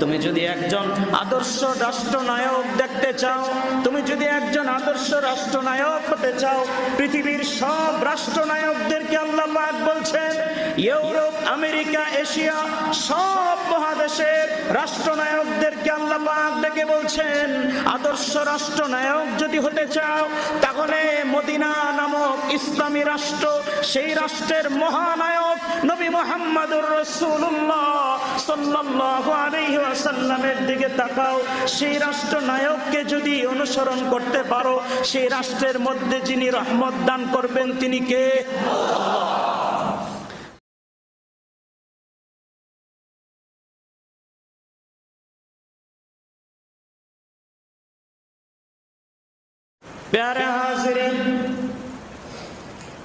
তুমি যদি একজন আদর্শ রাষ্ট্রনায়ক দেখতে চাও, তুমি যদি একজন আদর্শ রাষ্ট্রনায়ক হতে চাও, পৃথিবীর সব রাষ্ট্রনায়কদেরকে আল্লাহ পাক বলছেন, ইউরোপ, আমেরিকা, এশিয়া, সব মহাদেশের রাষ্ট্রনায়কদেরকে আল্লাহ পাক ডেকে বলছেন, আদর্শ রাষ্ট্রনায়ক যদি হতে চাও, তাহলে মদিনা নামক ইসলামী রাষ্ট্র, সেই রাষ্ট্রের মহানায়ক নবী মোহাম্মদুর রসুল্লাহ ওয়াসাল্লামের দিকে তাকাও, সেই রাষ্ট্রনায়ককে যদি অনুসরণ করতে পারো, সেই রাষ্ট্রের মধ্যে যিনি রহমত দান করবেন তিনি কে?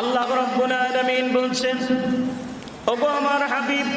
আল্লাহ রাব্বুল আলামিন বলছেন ওগো আমার হাবিব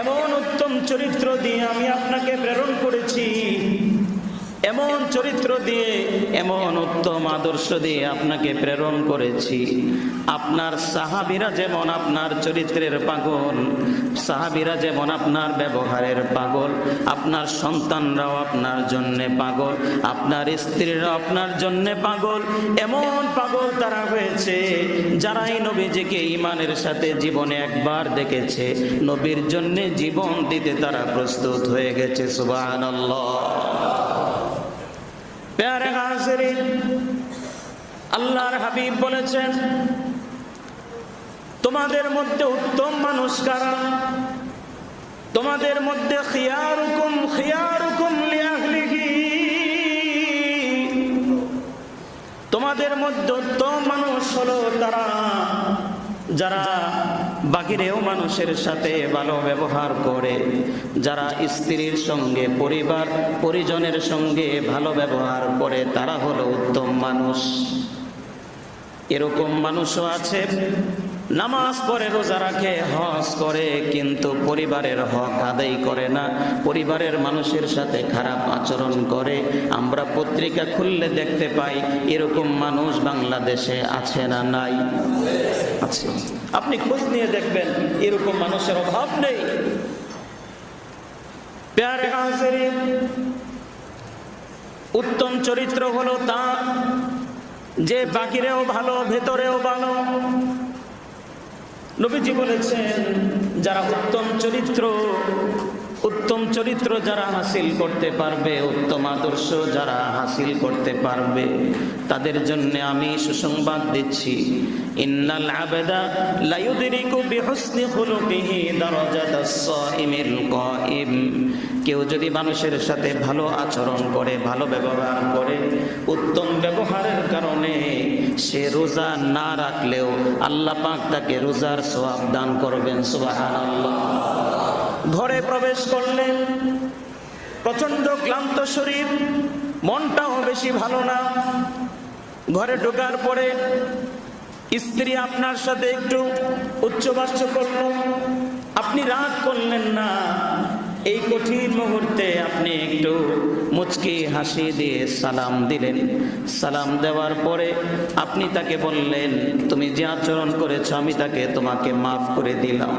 এমন উত্তম চরিত্র দিয়ে আমি আপনাকে প্রেরণ করেছি। এমন চরিত্র দিয়ে, এমন উত্তম আদর্শ দিয়ে আপনাকে প্রেরণ করেছি। আপনার সাহাবিরা যেমন আপনার চরিত্রের পাগল, সাহাবিরা যেমন আপনার ব্যবহারের পাগল, আপনার সন্তানরাও আপনার জন্যে পাগল, আপনার স্ত্রীরাও আপনার জন্যে পাগল, এমন পাগল তারা হয়েছে যারাই নবীজিকে ইমানের সাথে জীবনে একবার দেখেছে। নবীর জন্যে জীবন দিতে তারা প্রস্তুত হয়ে গেছে, সুবহানাল্লাহ। প্যারে হাজিরিন আল্লাহর হাবিব বলেছেন, তোমাদের মধ্যে উত্তম মানুষ কারা? তোমাদের মধ্যে খিয়ারুকুম খিয়ারুকুম তোমাদের মধ্যে উত্তম মানুষ হলো তারা, যারা বাহিরেও মানুষের সাথে ভালো ব্যবহার করে, যারা স্ত্রীর সঙ্গে, পরিবার, পরিজনের সঙ্গে ভালো ব্যবহার করে, তারা হলো উত্তম মানুষ। এরকম মানুষও আছে, নামাজ পড়ে, রোজা রাখে, হজ করে, কিন্তু পরিবারের হক আদায় করে না। পরিবারের মানুষের সাথে খারাপ আচরণ করে। আমরা পত্রিকা খুললে দেখতে পাই, এরকম মানুষ বাংলাদেশে আছে না নাই। আছে। আপনি খোঁজ নিয়ে দেখবেন, এরকম মানুষের অভাব নেই। উত্তম চরিত্র হলো তার। যে বাকিরেও ভালো, ভেতরেও ভালো। নবীজি বলেছেন, যারা উত্তম চরিত্র উত্তম চরিত্র যারা হাসিল করতে পারবে, উত্তম আদর্শ যারা হাসিল করতে পারবে, তাদের জন্য আমি সুসংবাদ দিচ্ছি। ইন্নাল আবেদা লায়ুদরিকু বিহুসনি খুলুকিহি কেউ যদি মানুষের সাথে ভালো আচরণ করে, ভালো ব্যবহার করে, উত্তম ব্যবহারের কারণে সে রোজা না রাখলেও আল্লাহ পাক তাকে রোজার সোয়াব দান করবেন, সুবহানাল্লাহ। ঘরে প্রবেশ করলেন। প্রচণ্ড ক্লান্ত শরীর, মনটাও বেশি ভালো না। ঘরে ঢোকার পরে স্ত্রী আপনার সাথে একটু উচ্চবাস্য করল, আপনি রাগ করলেন না। এই কঠিন মুহূর্তে আপনি একটু মুচকি হাসি দিয়ে সালাম দিলেন। সালাম দেওয়ার পরে আপনি তাকে বললেন, তুমি যে আচরণ করেছ, আমি তাকে তোমাকে মাফ করে দিলাম।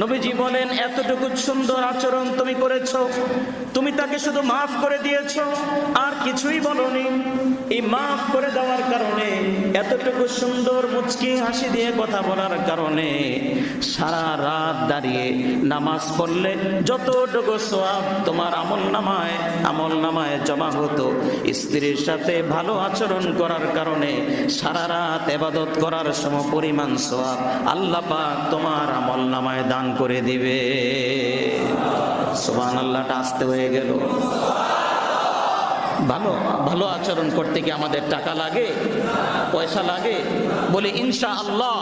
নবীজি বলেন এতটুকু সুন্দর আচরণ তুমি করেছ, তুমি তাকে শুধু মাফ করে দিয়েছ, আর কিছুই বলনি। এই মাফ করে দেওয়ার কারণে, এতটুকু সুন্দর মুচকি হাসি দিয়ে কথা বলার কারণে সারা রাত দাঁড়িয়ে নামাজ পড়লে যতটুকু সোয়াব তোমার আমল নামায় আমল নামায় জমা হতো। স্ত্রীর সাথে ভালো আচরণ করার কারণে সারা রাত এবাদত করার সম পরিমাণ সোয়াব আল্লাহ পাক তোমার আমল নামায় দান করে দিবে। সোহান আল্লাহটা আসতে হয়ে গেল। ভালো ভালো আচরণ করতে কি আমাদের টাকা লাগে, পয়সা লাগে? বলে ইনশা আল্লাহ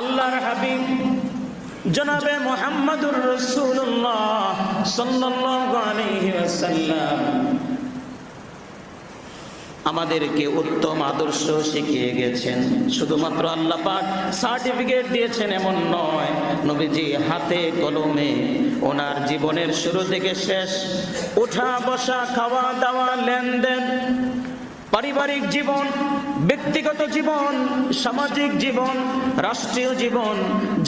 আল্লাহর হাবিব জনাবে মোহাম্মদুর রসুল্লাহ সাল্লাল্লাহু আলাইহি ওয়াসাল্লাম। আমাদেরকে উত্তম আদর্শ শিখিয়ে গেছেন। শুধুমাত্র আল্লাহ পাক সার্টিফিকেট দিয়েছেন এমন নয়, নবীজি হাতে কলমে ওনার জীবনের শুরু থেকে শেষ ওঠা বসা, খাওয়া, দাওয়া, লেনদেন, পারিবারিক জীবন, ব্যক্তিগত জীবন, সামাজিক জীবন, রাষ্ট্রীয় জীবন,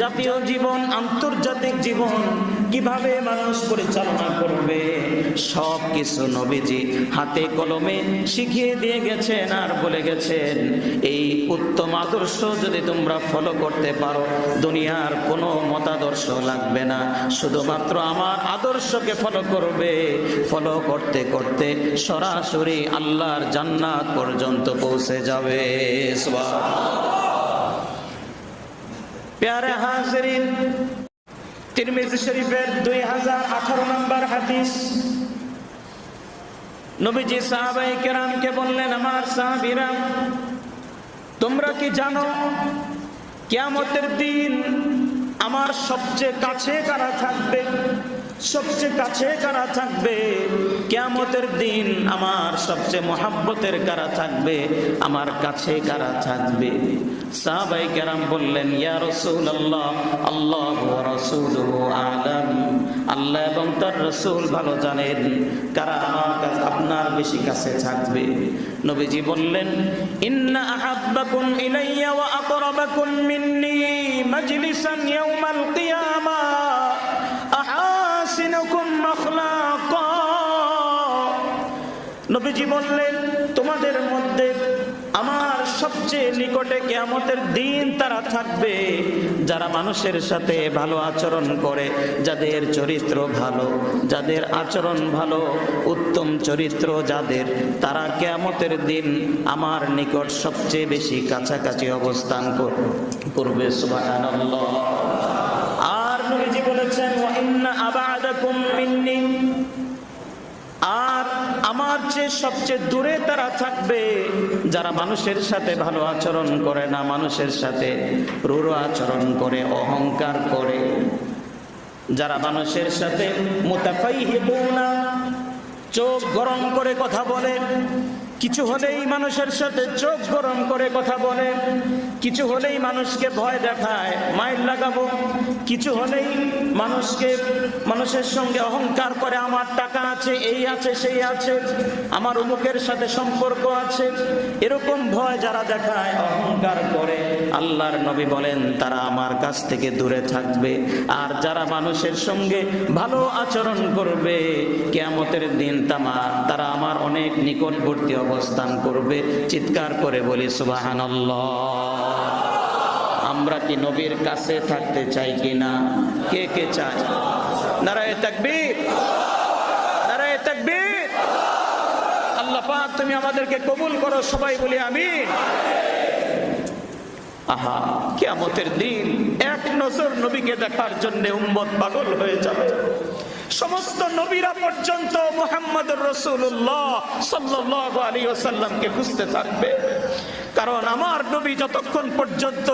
জাতীয় জীবন, আন্তর্জাতিক জীবন কীভাবে মানুষ পরিচালনা করবে? সব কিছু নবীজি হাতে কলমে শিখিয়ে দিয়ে গেছেন আর বলে গেছেন, এই উত্তম আদর্শ যদি তোমরা ফলো করতে পারো, দুনিয়ার কোনো মতাদর্শ লাগবে না। শুধুমাত্র আমার আদর্শকে ফলো করবে। ফলো করতে করতে সরাসরি আল্লাহর জান্নাত পর্যন্ত পৌঁছে যাবে। প্যারে হাজরিন তিরমিজি শরীফের দুই হাজার আঠারো নম্বর হাদিস। নবীজি সাহাবাই কেরামকে বললেন, আমার সাহাবিরা, তোমরা কি জানো, কিয়ামতের দিন আমার সবচেয়ে কাছে কারা থাকবে? সবচেয়ে কাছে কারা থাকবে? কিয়ামতের দিন আমার সবচেয়ে মহাব্বতের কারা থাকবে? আমার কাছে কারা থাকবে? সাহাবাই কেরাম বললেন, ইয়া রসুল আল্লাহ আল্লাহ রসুল আলম। আল্লাহ এবং তার রসুল ভালো জানেন। কারা আমার কাছে, আপনার বেশি কাছে থাকবে? নবীজি বললেন, ইন্না আহাব্বাকুম ইলাইয়া ওয়া আকরাবাকুম মিন্নি মাজলিসান ইয়াউমাল কিয়ামা। আহাসিনুকুম আখলাকা নবীজি বললেন সবচেয়ে নিকটে কেয়ামতের দিন তারা থাকবে, যারা মানুষের সাথে ভালো আচরণ করে, যাদের চরিত্র ভালো, যাদের আচরণ ভালো, উত্তম চরিত্র যাদের, তারা কেয়ামতের দিন আমার নিকট সবচেয়ে বেশি কাছাকাছি অবস্থান করবে, সুবহানাল্লাহ। আর বলেছেন আমার চেয়ে সবচেয়ে দূরে তারা থাকবে। যারা মানুষের সাথে ভালো আচরণ করে না, মানুষের সাথে রূঢ় আচরণ করে, অহংকার করে। যারা মানুষের সাথে মোতাফাই হেবু না চোখ গরম করে কথা বলে কিছু হলেই মানুষের সাথে চোখ গরম করে কথা বলে, কিছু হলেই মানুষকে ভয় দেখায় মাইল লাগাবো, কিছু হলেই মানুষকে, মানুষের সঙ্গে অহংকার করে, আমার টাকা আছে, এই আছে, সেই আছে, আমার অমুকের সাথে সম্পর্ক আছে। এরকম ভয় যারা দেখায়, অহংকার করে, আল্লাহর নবী বলেন, তারা আমার কাছ থেকে দূরে থাকবে। আর যারা মানুষের সঙ্গে ভালো আচরণ করবে, কেয়ামতের দিন তামা, তারা আমার অনেক নিকটবর্তী অবস্থান করবে, চিৎকার করে বলি সুবাহান আমরা কি নবীর কাছে থাকতে চাই কি না? কে কে চায়? নারায় তাকবীর। নারায় তাকবীর। আল্লাহ পাক, তুমি আমাদেরকে কবুল করো, সবাই বলি, আমিন। আহা, কিয়ামতের দিন এক নজর নবীকে দেখার জন্য উম্মত পাগল হয়ে যাবে। সমস্ত নবীরা পর্যন্ত মোহাম্মদ রসুল্লাহ সাল্লাহ আলী ওসাল্লামকে খুঁজতে থাকবে। কারণ আমার নবী যতক্ষণ পর্যন্ত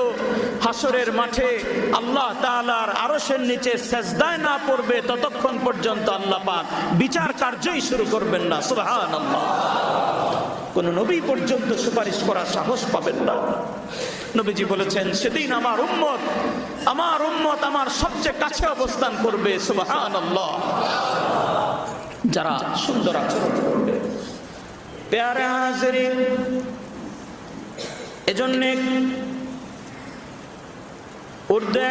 হাসরের মাঠে আল্লাহ তালার আরসের নিচে সেজদায় না পড়বে, ততক্ষণ পর্যন্ত আল্লাহ পাক বিচার কার্যই শুরু করবেন না। সুবহানাল্লাহ। কোন নবী পর্যন্ত সুপারিশ করার সাহস পাবেন না। নবীজি বলেছেন, সেদিন আমার উম্মত আমার উম্মত আমার সবচেয়ে কাছে অবস্থান করবে যারা সুন্দর আচরণ করবে।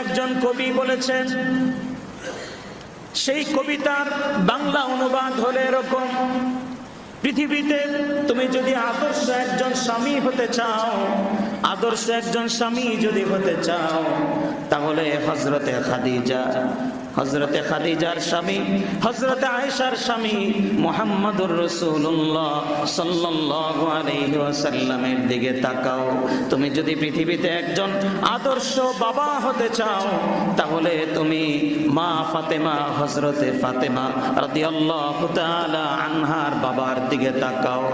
একজন কবি বলেছেন, সেই কবিতার বাংলা অনুবাদ হলে এরকম পৃথিবীতে তুমি যদি আদর্শ একজন স্বামী হতে চাও, আদর্শ একজন স্বামী যদি হতে চাও, তাহলে হজরতে খাদিজা হজরতে খাদিজার স্বামী হজরতে আয়েশার স্বামী মোহাম্মদুর রসুল্লাহ ওয়াসাল্লামের দিকে তাকাও। তুমি যদি পৃথিবীতে একজন আদর্শ বাবা হতে চাও, তাহলে তুমি মা ফাতেমা হজরতে ফাতেমা রাদিয়াল্লাহু তাআলা আনহার বাবার দিকে তাকাও।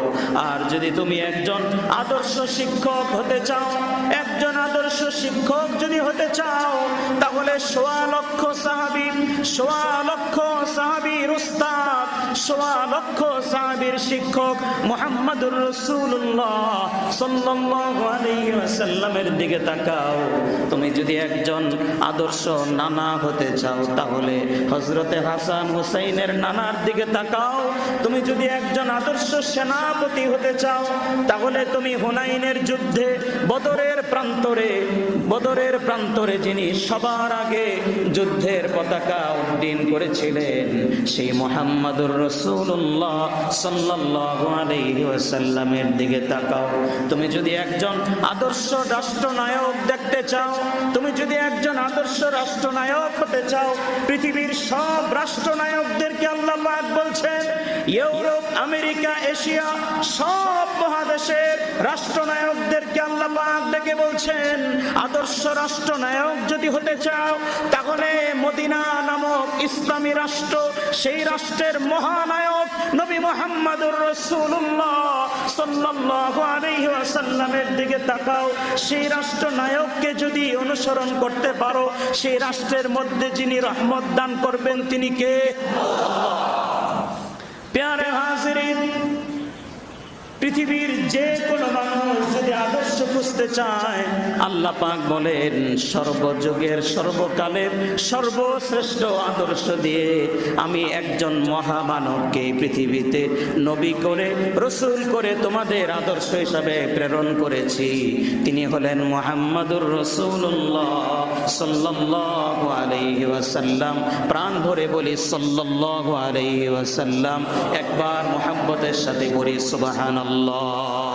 আর যদি তুমি একজন আদর্শ শিক্ষক হতে চাও, একজন আদর্শ শিক্ষক যদি হতে চাও, তাহলে সোয়া লক্ষ সাহাবী সোয়া নানা হুসাইনের নানার দিকে তাকাও। তুমি যদি একজন আদর্শ সেনাপতি হতে চাও, তাহলে তুমি হুনাইনের যুদ্ধে বদরের প্রান্তরে বদরের প্রান্তরে যিনি সবার আগে যুদ্ধের পতাকা উড্ডীন করেছিলেন সেই মোহাম্মদুর রসুল্লাহ দিকে তাকাও। তুমি যদি একজন আদর্শ দেখতে চাও, তুমি যদি একজন আদর্শ হতে চাও, পৃথিবীর সব আল্লাহ বলছেন, ইউরোপ, আমেরিকা, এশিয়া, সব মহাদেশের রাষ্ট্রনায়কদেরকে আল্লাহ ডেকে বলছেন, আদর্শ রাষ্ট্রনায়ক যদি হতে চাও, তাহলে মদিনা নামক ইসলামী রাষ্ট্র, সেই রাষ্ট্রের মহানায়ক নবী মোহাম্মদুর রসুল্লাহ অনুসরণ করতে পারো, সেই রাষ্ট্রের মধ্যে যিনি দান করবেন, তিনি পৃথিবীর যে কোনো মানুষ আদর্শ খুঁজতে চায়। আল্লাহ পাক বলেন, সর্বযুগের সর্বকালের সর্বশ্রেষ্ঠ আদর্শ দিয়ে আমি একজন মহামানবকে পৃথিবীতে নবী করে, রসুল করে তোমাদের আদর্শ হিসাবে প্রেরণ করেছি। তিনি হলেন মোহাম্মদুর রসুল্লাহ সাল্লাল্লাহু আলাইহি ওয়াসাল্লাম। প্রাণ ভরে বলি সাল্লাল্লাহু আলাইহি ওয়াসাল্লাম। একবার মোহাম্মতের সাথে বলি, সুবহানাল্লাহ।